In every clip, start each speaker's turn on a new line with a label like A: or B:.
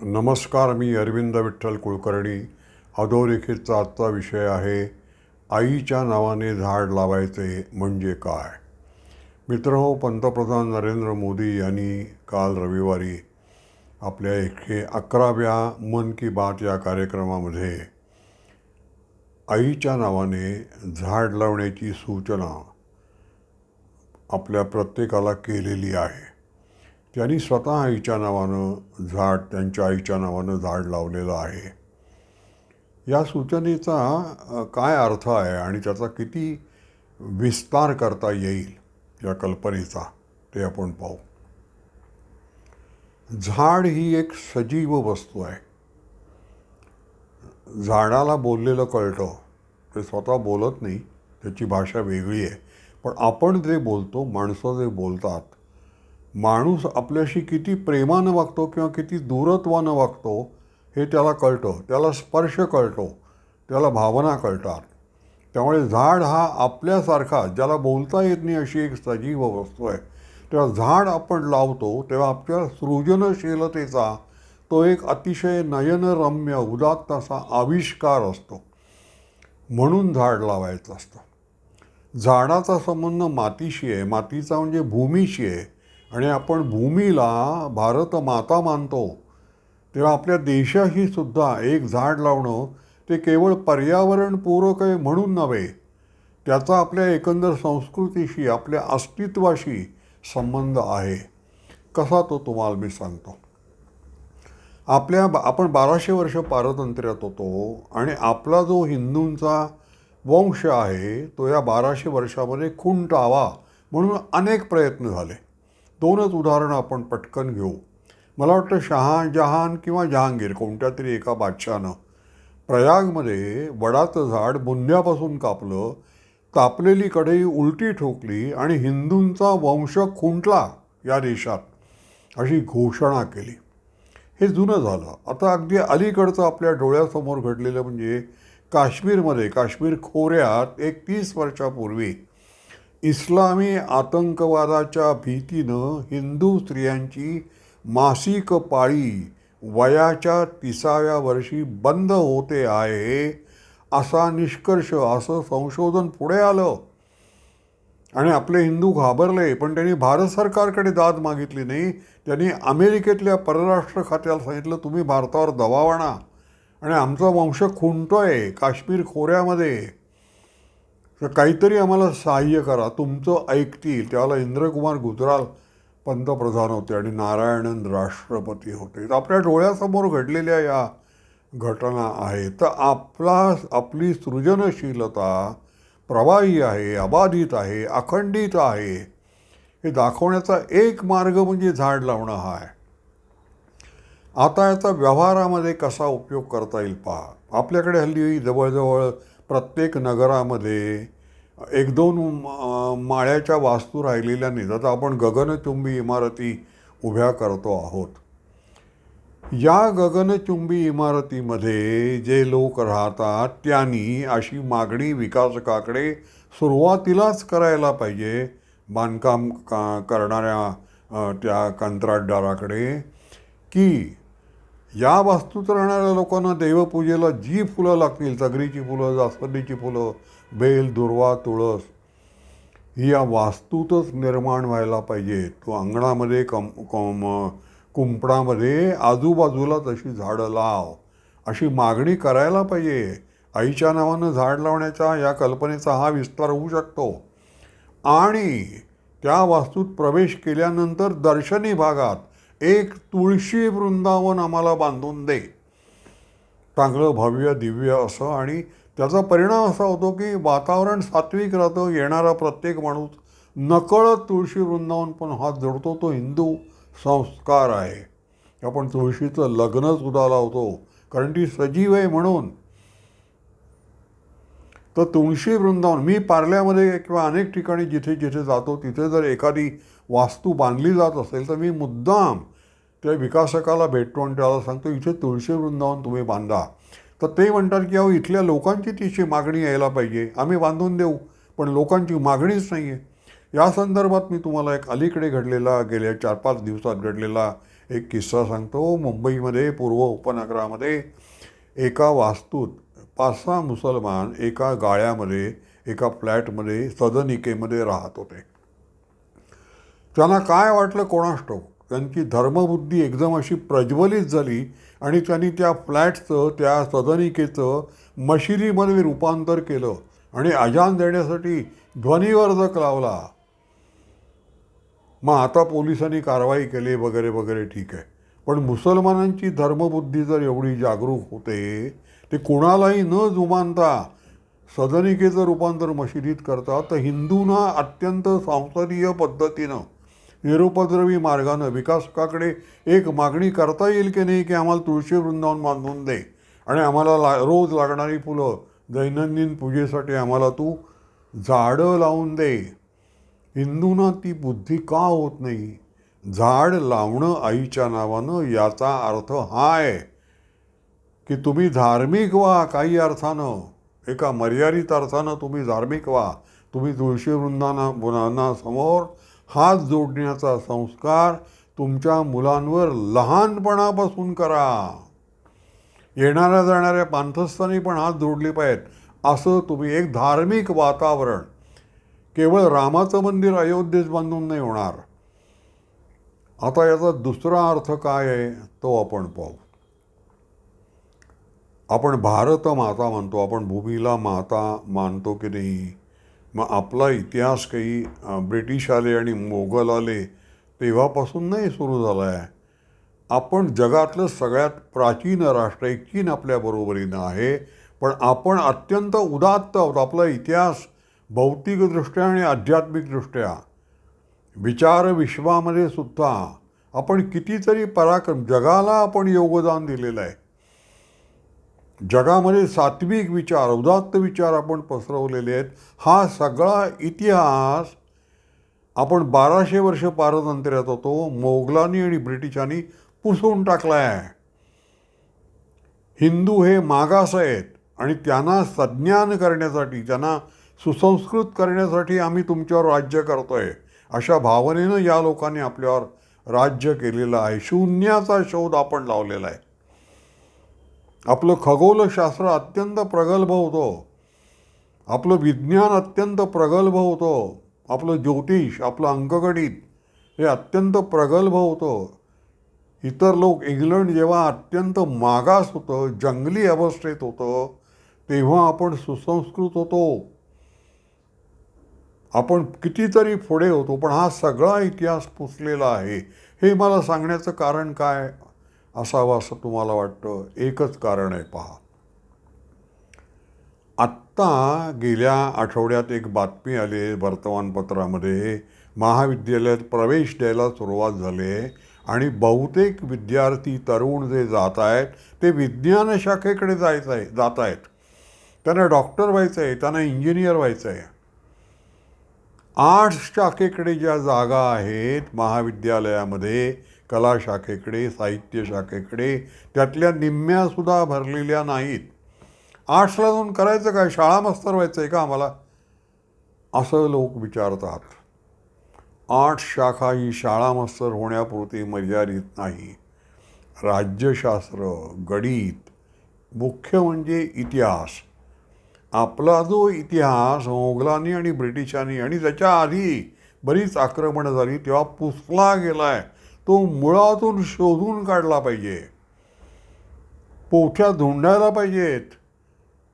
A: नमस्कार मी अरविंद विठ्ठल कुलकर्णी. अधोरेखितचा आजचा विषय आहे आईच्या नावाने झाड लावायचे म्हणजे काय? मित्रहो पंतप्रधान नरेंद्र मोदी यांनी काल रविवारी आपल्या एकशे अकराव्या मन की बात या कार्यक्रमामध्ये आईच्या नावाने झाड लावण्याची सूचना आपल्या प्रत्येकाला केलेली आहे. त्यांनी स्वतः आईच्या नावानं झाड त्यांच्या आईच्या नावानं झाड लावलेलं आहे. या सूचनेचा काय अर्थ आहे आणि त्याचा किती विस्तार करता येईल या कल्पनेचा ते आपण पाहू. झाड ही एक सजीव वस्तू आहे. झाडाला बोललेलं कळतं. ते स्वतः बोलत नाही त्याची भाषा वेगळी आहे. पण आपण जे बोलतो माणसं जे बोलतात माणूस आपल्याशी किती प्रेमानं वागतो किंवा किती दूरत्वानं वागतो हे त्याला कळतं. त्याला स्पर्श कळतो. त्याला भावना कळतात. त्यामुळे झाड हा आपल्यासारखा ज्याला बोलता येत नाही अशी एक सजीव वस्तू आहे. तेव्हा झाड आपण लावतो तेव्हा आपल्या सृजनशीलतेचा तो एक अतिशय नयनरम्य उदात्त असा आविष्कार असतो. म्हणून झाड लावायचं असतं. झाडाचा संबंध मातीशी आहे. मातीचा म्हणजे भूमीशी आहे. आणि आपण भूमीला भारत माता मानतो. तेव्हा आपल्या देशाशी सुद्धा एक झाड लावणं ते केवळ पर्यावरणपूरक आहे म्हणून नव्हे त्याचा आपल्या एकंदर संस्कृतीशी आपल्या अस्तित्वाशी संबंध आहे. कसा तो तुम्हाला मी सांगतो. आपल्या आपण बाराशे वर्ष पारतंत्र्यात होतो आणि आपला जो हिंदूंचा वंश आहे तो या बाराशे वर्षामध्ये खुंटावा म्हणून अनेक प्रयत्न झाले. दोनच उदाहरणं आपण पटकन घेऊ. मला वाटतं शहाजहान किंवा जहांगीर कोणत्या तरी एका बादशहानं. प्रयागमध्ये वडाचं झाड बुंध्यापासून कापलं तापलेली कढई उलटी ठोकली आणि हिंदूंचा वंश खुंटला या देशात अशी घोषणा केली. हे जुनं झालं. आता अगदी अलीकडचं आपल्या डोळ्यासमोर घडलेलं म्हणजे काश्मीरमध्ये काश्मीर खोऱ्यात एक तीस वर्षापूर्वी इस्लामी आतंकवादाच्या भीतीनं हिंदू स्त्रियांची मासिक पाळी वयाच्या तिसाव्या वर्षी बंद होते आहे असा निष्कर्ष असं संशोधन पुढे आलं. आणि आपले हिंदू घाबरले पण त्यांनी भारत सरकारकडे दाद मागितली नाही. त्यांनी अमेरिकेतल्या परराष्ट्र खात्याला सांगितलं तुम्ही भारतावर दबाव आणा. आणि आमचा वंश खुंटोय काश्मीर खोऱ्यामध्ये. तर काहीतरी आम्हाला सहाय्य करा. तुमचं ऐकतील. त्याला इंद्रकुमार गुजराल पंतप्रधान होते आणि नारायणन राष्ट्रपती होते. तर आपल्या डोळ्यासमोर घडलेल्या या घटना आहेत. तर आपला आपली सृजनशीलता प्रवाही आहे अबाधित आहे अखंडित आहे. हे दाखवण्याचा एक मार्ग म्हणजे झाड लावणं हा आहे. आता याचा व्यवहारामध्ये कसा उपयोग करता येईल पहा. आपल्याकडे हल्ली जवळजवळ प्रत्येक नगरामध्ये एक दोन माळ्याच्या वास्तू राहिलेल्या नाहीत. आता आपण गगनचुंबी इमारती उभ्या करतो आहोत. या गगनचुंबी इमारतीमध्ये जे लोक राहतात त्यांनी अशी मागणी विकासकाकडे सुरुवातीलाच करायला पाहिजे. बांधकाम का करणाऱ्या त्या कंत्राटदाराकडे की या वास्तूत राहणाऱ्या लोकांना देवपूजेला जी फुलं लागतील तगरीची फुलं जास्वंदीची फुलं बेल दुर्वा तुळस ही या वास्तूतच निर्माण व्हायला पाहिजे. तो अंगणामध्ये कम कम कुंपणामध्ये आजूबाजूला तशी झाडं लाव अशी मागणी करायला पाहिजे. आईच्या नावानं झाड लावण्याच्या या कल्पनेचा हा विस्तार होऊ शकतो. आणि त्या वास्तूत प्रवेश केल्यानंतर दर्शनी भागात एक तुळशी वृंदावन आम्हाला बांधून दे. चांगलं भव्य दिव्य असं आणि त्याचा परिणाम असा होतो की वातावरण सात्विक राहतं येणारा प्रत्येक माणूस नकळत तुळशी वृंदावन पण हात जोडतो तो हिंदू संस्कार आहे. आपण तुळशीचं लग्नसुद्धा लावतो कारण ती सजीव आहे म्हणून तर तुळशी वृंदावन मी पार्ल्यामध्ये किंवा अनेक ठिकाणी जिथे जिथे जातो तिथे जर एखादी वास्तू बांधली जात असेल तर मी मुद्दाम त्या विकासकाला भेटतो आणि त्याला सांगतो इथे तुळशी वृंदावन तुम्ही बांधा. तर ते म्हणतात की अहो इथल्या लोकांची तिची मागणी यायला पाहिजे. आम्ही बांधून देऊ पण लोकांची मागणीच नाही आहे या संदर्भात मी तुम्हाला एक अलीकडे घडलेला गेल्या चार पाच दिवसात घडलेला एक किस्सा सांगतो. मुंबईमध्ये पूर्व उपनगरामध्ये एका वास्तूत पाच सहा मुसलमान एका गाळ्यामध्ये एका फ्लॅटमध्ये सदनिकेमध्ये राहत होते. त्यांना काय वाटलं कोणास त्यांची धर्मबुद्धी एकदम अशी प्रज्वलित झाली आणि त्यांनी त्या फ्लॅटचं त्या सदनिकेचं मशिदीमध्ये रूपांतर केलं आणि अजान देण्यासाठी ध्वनिवर्धक लावला. मग आता पोलिसांनी कारवाई केली वगैरे वगैरे ठीक आहे. पण मुसलमानांची धर्मबुद्धी जर एवढी जागरूक होते ते कोणालाही न जुमानता सदनिकेचं रूपांतर मशिदीत करतात तर हिंदूंना अत्यंत संसदीय पद्धतीनं निरुपद्रवी मार्गानं विकासकाकडे एक मागणी करता येईल की नाही की आम्हाला तुळशी वृंदावन बांधून दे. आणि आम्हाला ला रोज लागणारी फुलं दैनंदिन पूजेसाठी आम्हाला तू झाडं लावून दे. हिंदूंना ती बुद्धी का होत नाही? झाड लावणं आईच्या नावानं याचा अर्थ हा आहे की तुम्ही धार्मिक व्हा काही अर्थानं. एका मर्यादित अर्थानं तुम्ही धार्मिक व्हा. तुम्ही तुळशी वृंदाना मुलांना समोर हात जोडण्याचा संस्कार तुमच्या मुलांवर लहानपणापासून करा. येणाऱ्या जाणाऱ्या पांथस्थानी पण हात जोडले पाहिजेत. असं तुम्ही एक धार्मिक वातावरण. केवळ रामाचं मंदिर अयोध्येत बांधून नाही होणार. आता याचा दुसरा अर्थ काय आहे तो आपण पाहू. आपण भारत माता मानतो आपण भूमीला माता मानतो की नाही? मग आपला इतिहास काही ब्रिटिश आले आणि मोगल आले तेव्हापासून नाही सुरू झाला आहे आपण जगातलं सगळ्यात प्राचीन राष्ट्र एक चीन आपल्या बरोबरीनं आहे पण आपण अत्यंत उदात्त आहोत. आपला इतिहास भौतिकदृष्ट्या आणि आध्यात्मिकदृष्ट्या. विचार विश्वामध्ये सुद्धा आपण कितीतरी पराक्रम जगाला आपण योगदान दिलेलं आहे. जगामध्ये सात्विक विचार उदात्त विचार आपण पसरवलेले आहेत. हा सगळा इतिहास आपण बाराशे वर्ष पारतंत्र्यात होतो. मोगलांनी आणि ब्रिटिशांनी पुसून टाकला आहे हिंदू हे मागास आहेत आणि त्यांना सज्ञान करण्यासाठी त्यांना सुसंस्कृत करण्यासाठी आम्ही तुमच्यावर राज्य करतोय. अशा भावनेनं या लोकांनी आपल्यावर राज्य केलेलं आहे. शून्याचा शोध आपण लावलेला आहे. आपलं खगोलशास्त्र अत्यंत प्रगल्भ होतं. आपलं विज्ञान अत्यंत प्रगल्भ होतं. आपलं ज्योतिष आपलं अंकगणित हे अत्यंत प्रगल्भ होतं. इतर लोक इंग्लंड जेव्हा अत्यंत मागास होतं जंगली अवस्थेत होतं तेव्हा आपण सुसंस्कृत होतो. आपण कितीतरी पुढे होतो पण हा सगळा इतिहास पुसलेला आहे. हे मला सांगण्याचं कारण काय? असावं असं तुम्हाला वाटतं? एकच कारण आहे पहा. आत्ता गेल्या आठवड्यात एक बातमी आली आहे वर्तमानपत्रामध्ये. महाविद्यालयात प्रवेश द्यायला सुरुवात झाली आहे आणि बहुतेक विद्यार्थी तरुण जे जात आहेत ते विज्ञान शाखेकडे जायचं आहे जात आहेत. त्यांना डॉक्टर व्हायचं आहे त्यांना इंजिनियर व्हायचं आहे. आर्ट्स शाखेकडे ज्या जागा आहेत महाविद्यालयामध्ये कला शाखेकडे साहित्य शाखेकडे त्यातल्या निम्म्यासुद्धा भरलेल्या नाहीत. आर्ट्सला जाऊन करायचं काय? शाळा मास्तर व्हायचं आहे का आम्हाला? असं लोक विचारतात आर्ट्स शाखा ही शाळा मास्तर होण्यापुरती मर्यादित नाही. राज्यशास्त्र गणित मुख्य म्हणजे इतिहास. आपला जो इतिहास मोगलांनी आणि ब्रिटिशांनी आणि त्याच्या आधी बरीच आक्रमणं झाली तेव्हा पुसला गेला आहे तो मुळातून शोधून काढला पाहिजे. पोथ्या धुंडायला पाहिजेत.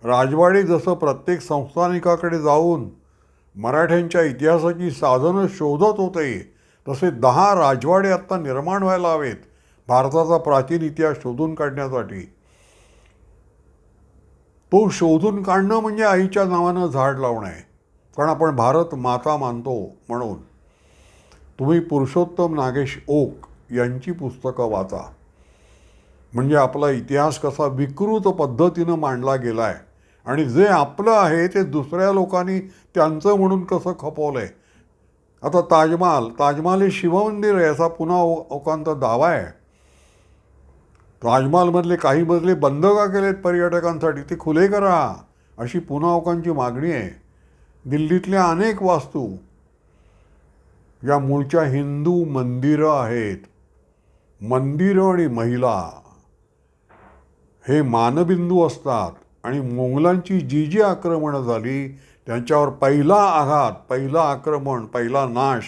A: राजवाडे जसं प्रत्येक संस्थानिकाकडे जाऊन मराठ्यांच्या इतिहासाची साधनं शोधत होते तसे दहा राजवाडे आत्ता निर्माण व्हायला हवेत भारताचा प्राचीन इतिहास शोधून काढण्यासाठी. तो शोधून काढणं म्हणजे आईच्या नावानं झाड लावणं आहे. कारण आपण भारत माता मानतो म्हणून. तुम्ही पुरुषोत्तम नागेश ओक यांची पुस्तकं वाचा. म्हणजे आपला इतिहास कसा विकृत पद्धतीनं मांडला गेला आहे आणि जे आपलं आहे ते दुसऱ्या लोकांनी त्यांचं म्हणून कसं खपवलं आहे आता ताजमहाल ताजमहाल हे शिवमंदिर आहे असा पुन्हा ओकांचा दावा आहे. ताजमहालमधले काही मजले बंद का केलेत पर्यटकांसाठी? ते खुले करा अशी पुनावकांची मागणी आहे. दिल्लीतल्या अनेक वास्तू या मूळच्या हिंदू मंदिरं आहेत. मंदिरं आणि महिला. हे मानबिंदू असतात आणि मोंगलांची जी जी आक्रमणं झाली त्यांच्यावर पहिला आघात पहिला आक्रमण पहिला नाश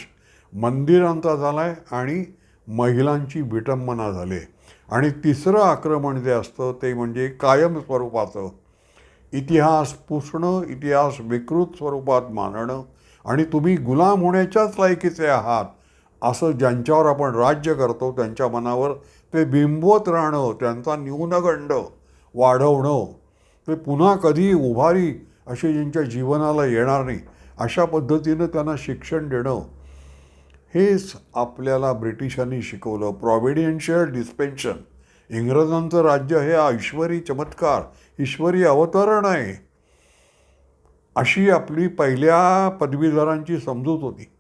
A: मंदिरांचा झाला आहे आणि महिलांची विटंबना झाली. आणि तिसरं आक्रमण जे असतं ते म्हणजे कायम स्वरूपाचं. इतिहास पुसणं इतिहास विकृत स्वरूपात मानणं आणि तुम्ही गुलाम होण्याच्याच लायकीचे आहात. असं ज्यांच्यावर आपण राज्य करतो त्यांच्या मनावर ते बिंबवत राहणं त्यांचा न्यूनगंड वाढवणं ते पुन्हा कधी उभारी अशी ज्यांच्या जीवनाला येणार नाही अशा पद्धतीनं त्यांना शिक्षण देणं हेच आपल्याला ब्रिटिशांनी शिकवलं. प्रॉव्हिडियन्शियल डिस्पेन्शन इंग्रजांचं राज्य हे ऐश्वरी चमत्कार ईश्वरी अवतरण आहे. अशी आपली पहिल्या पदवीधरांची समजूत होती.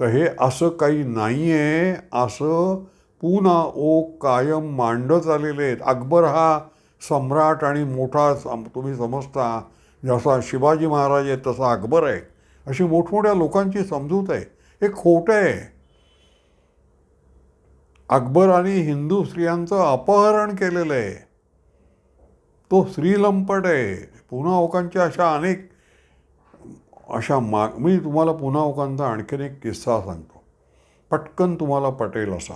A: तर हे असं काही नाही आहे असं पुन्हा ओ कायम मांडत आलेले आहेत. अकबर हा सम्राट आणि मोठा सम तुम्ही समजता जसा शिवाजी महाराज आहे तसा अकबर आहे. अशी मोठमोठ्या लोकांची समजूत आहे. हे खोटं आहे. अकबराने हिंदू स्त्रियांचं अपहरण केलेलं आहे. तो स्त्रीलंपट आहे. पुन्हा ओकांच्या अशा अनेक अशा मा मी तुम्हाला पुन्हा ओकांचा आणखीन एक किस्सा सांगतो. पटकन तुम्हाला पटेल असा.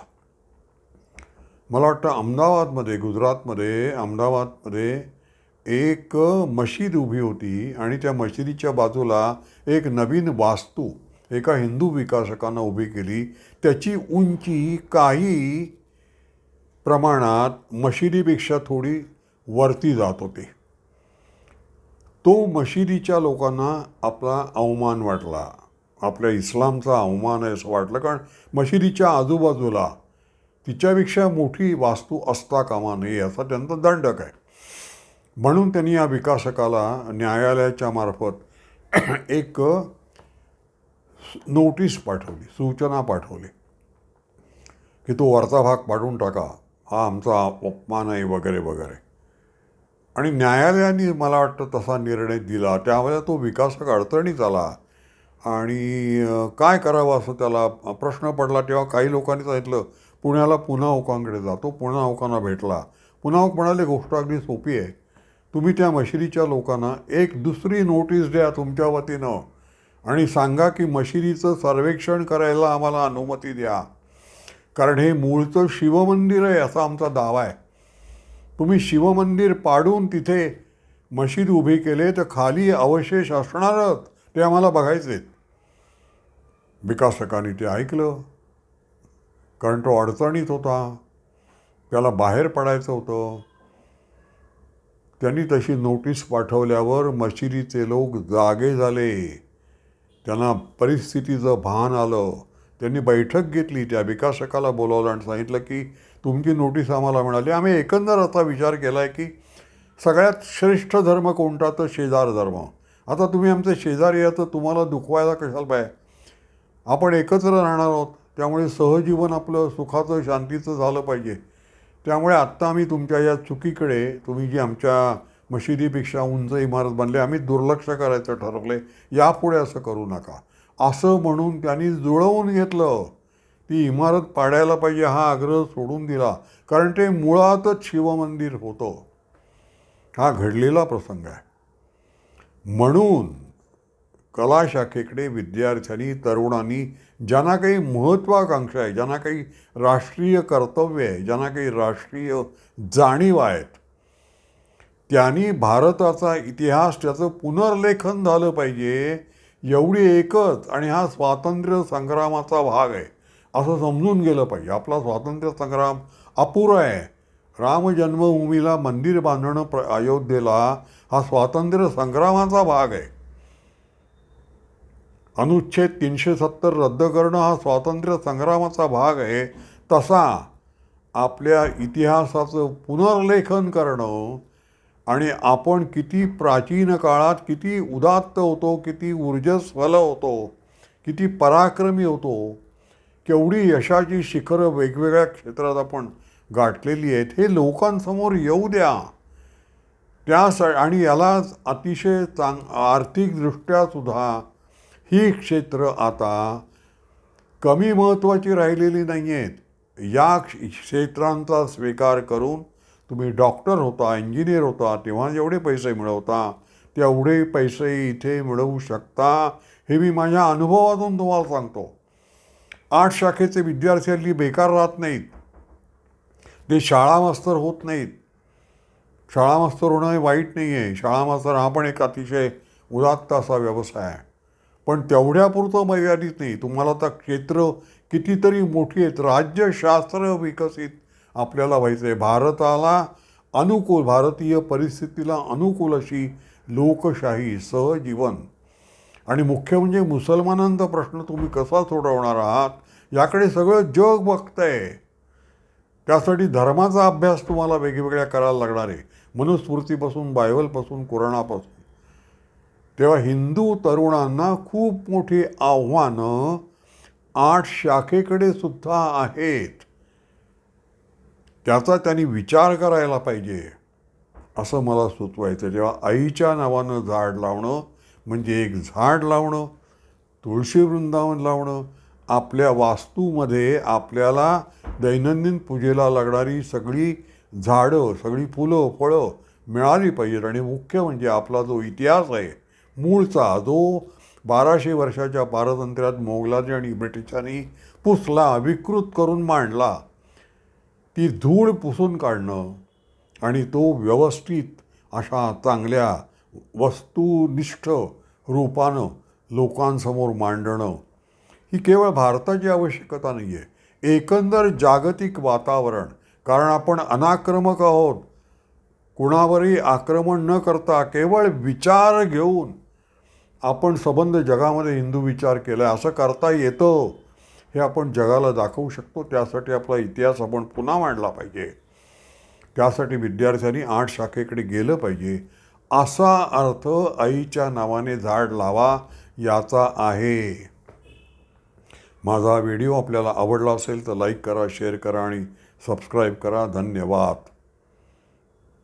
A: मला वाटतं अहमदाबादमध्ये गुजरातमध्ये अहमदाबादमध्ये एक मशीद उभी होती आणि त्या मशिदीच्या बाजूला एक नवीन वास्तू एका हिंदू विकासकानं उभी केली. त्याची उंची काही प्रमाणात मशिदीपेक्षा थोडी वरती जात होती. तो मशिदीच्या लोकांना आपला अवमान वाटला. आपल्या इस्लामचा अवमान आहे असं वाटलं कारण मशिदीच्या आजूबाजूला तिच्यापेक्षा मोठी वास्तू असता कामा नये असा त्यांचा दंडक आहे म्हणून त्यांनी या विकासकाला न्यायालयाच्या मार्फत एक नोटीस पाठवली सूचना पाठवली की तो वरचा भाग पाडून टाका हा आमचा अपमान आहे वगैरे वगैरे. आणि न्यायालयाने मला वाटतं तसा निर्णय दिला. त्यामुळे तो विकासक अडचणीत आला. आणि काय करावं असं त्याला प्रश्न पडला तेव्हा काही लोकांनी सांगितलं पुण्याला पुन्हा ओकांकडे जा. तो पुन्हा ओकांना भेटला. पुन्हा ओक म्हणाले गोष्ट अगदी सोपी आहे. तुम्ही त्या मशिदीच्या लोकांना एक दुसरी नोटीस द्या तुमच्या वतीनं आणि सांगा की मशिदीचं सर्वेक्षण करायला आम्हाला अनुमती द्या. कारण हे मूळचं शिवमंदिर आहे असा आमचा दावा आहे. तुम्ही शिवमंदिर पाडून तिथे मशीद उभी केले तर खाली अवशेष असणारच. ते आम्हाला बघायचे. विकासकांनी ते ऐकलं. कारण तो अडचणीत होता. त्याला बाहेर पडायचं होतं. त्यांनी तशी नोटीस पाठवल्यावर मशिदीचे लोक जागे झाले. त्यांना परिस्थितीचं भान आलं. त्यांनी बैठक घेतली. त्या विकासकाला बोलावलं आणि सांगितलं की तुमची नोटीस आम्हाला मिळाली. आम्ही एकंदर असा विचार केला आहे की सगळ्यात श्रेष्ठ धर्म कोणता? तर शेजार धर्म. आता तुम्ही आमचे शेजारी आहात तर तुम्हाला दुखवायला कशाला पाहिजे आपण एकत्र राहणार आहोत त्यामुळे सहजीवन आपलं सुखाचं शांतीचं झालं पाहिजे. त्यामुळे आत्ता आम्ही तुमच्या या चुकीकडे तुम्ही जी आमच्या मशिदीपेक्षा उंच इमारत बांधली आम्ही दुर्लक्ष करायचं ठरवले यापुढे असं करू नका. असं म्हणून त्यांनी जुळवून घेतलं. ती इमारत पाडायला पाहिजे हा आग्रह सोडून दिला कारण ते मुळातच शिवमंदिर होतं. हा घडलेला प्रसंग आहे. म्हणून कला शाखेकडे विद्यार्थ्यांनी तरुणांनी ज्यांना काही महत्त्वाकांक्षा आहे ज्यांना काही राष्ट्रीय कर्तव्य आहे ज्यांना काही राष्ट्रीय जाणीव आहेत त्यांनी भारताचा इतिहास त्याचं पुनर्लेखन झालं पाहिजे एवढी एकच आणि हा स्वातंत्र्य संग्रामाचा भाग आहे. असं समजून गेलं पाहिजे. आपला स्वातंत्र्य संग्राम अपुरा आहे. राम जन्मभूमीला मंदिर बांधणं प्र अयोध्येला हा स्वातंत्र्य संग्रामाचा भाग आहे. अनुच्छेद तीनशे सत्तर रद्द करणं हा स्वातंत्र्य संग्रामाचा भाग आहे. तसा आपल्या इतिहासाचं पुनर्लेखन करणं आणि आपण किती प्राचीन काळात किती उदात्त होतो किती ऊर्जस्वल होतो किती पराक्रमी होतो केवढी यशाची शिखरं वेगवेगळ्या क्षेत्रात आपण गाठलेली आहेत हे लोकांसमोर येऊ द्या. त्यास आणि याला अतिशय चांग आर्थिकदृष्ट्या सुद्धा ही क्षेत्र आता कमी महत्त्वाची राहिलेली नाही आहेत या क्ष- क्षेत्रांचा स्वीकार करून तुम्ही डॉक्टर होता इंजिनियर होता तेव्हा जेवढे पैसे मिळवता तेवढे पैसे इथे मिळवू शकता हे मी माझ्या अनुभवातून तुम्हाला सांगतो. आठ शाखेचे विद्यार्थी हल्ली बेकार राहत नाहीत. ते शाळा मास्तर होत नाहीत. शाळा मास्तर होणं हे वाईट नाही आहे शाळा मास्तर हा पण एक अतिशय उदात्त असा व्यवसाय आहे. पण तेवढ्यापुरतं मर्यादित नाही. तुम्हाला आता क्षेत्र कितीतरी मोठी आहेत. राज्यशास्त्र विकसित आपल्याला व्हायचं आहे भारताला अनुकूल भारतीय परिस्थितीला अनुकूल अशी लोकशाही सहजीवन. आणि मुख्य म्हणजे मुसलमानांचा प्रश्न तुम्ही कसा सोडवणार आहात याकडे सगळं जग बघतंय. त्यासाठी धर्माचा अभ्यास तुम्हाला वेगवेगळ्या करायला लागणार आहे. मनुस्मृतीपासून बायबलपासून कुराणापासून. तेव्हा हिंदू तरुणांना खूप मोठी आव्हानं आठ शाखेकडे सुद्धा आहेत. त्याचा त्यांनी विचार करायला पाहिजे असं मला सुचवायचं जेव्हा आईच्या नावानं झाड लावणं म्हणजे एक झाड लावणं तुळशी वृंदावन लावणं आपल्या वास्तूमध्ये आपल्याला दैनंदिन पूजेला लागणारी सगळी झाडं सगळी फुलं फळं मिळाली पाहिजेत. आणि मुख्य म्हणजे आपला जो इतिहास आहे मूळचा जो बाराशे वर्षाच्या पारतंत्र्यात मोगलांनी आणि ब्रिटिशांनी पुसला विकृत करून मांडला ती धूळ पुसून काढणं आणि तो व्यवस्थित अशा चांगल्या वस्तुनिष्ठ रूपानं लोकांसमोर मांडणं ही केवळ भारताची आवश्यकता नाही आहे एकंदर जागतिक वातावरण कारण आपण अनाक्रमक आहोत. कुणावरही आक्रमण न करता केवळ विचार घेऊन आपण सबंध जगामध्ये हिंदू विचार केला आहे असं करता येतं हे आपण जगाला दाखवू शकतो. त्यासाठी आपला इतिहास आपण पुन्हा मांडला पाहिजे. त्यासाठी विद्यार्थ्यांनी आठ शाखेकडे गेलं पाहिजे. असा अर्थ आईच्या नावाने झाड लावा याचा आहे. माझा व्हिडिओ आपल्याला आवडला असेल तर लाईक करा शेअर करा आणि सबस्क्राईब करा. धन्यवाद.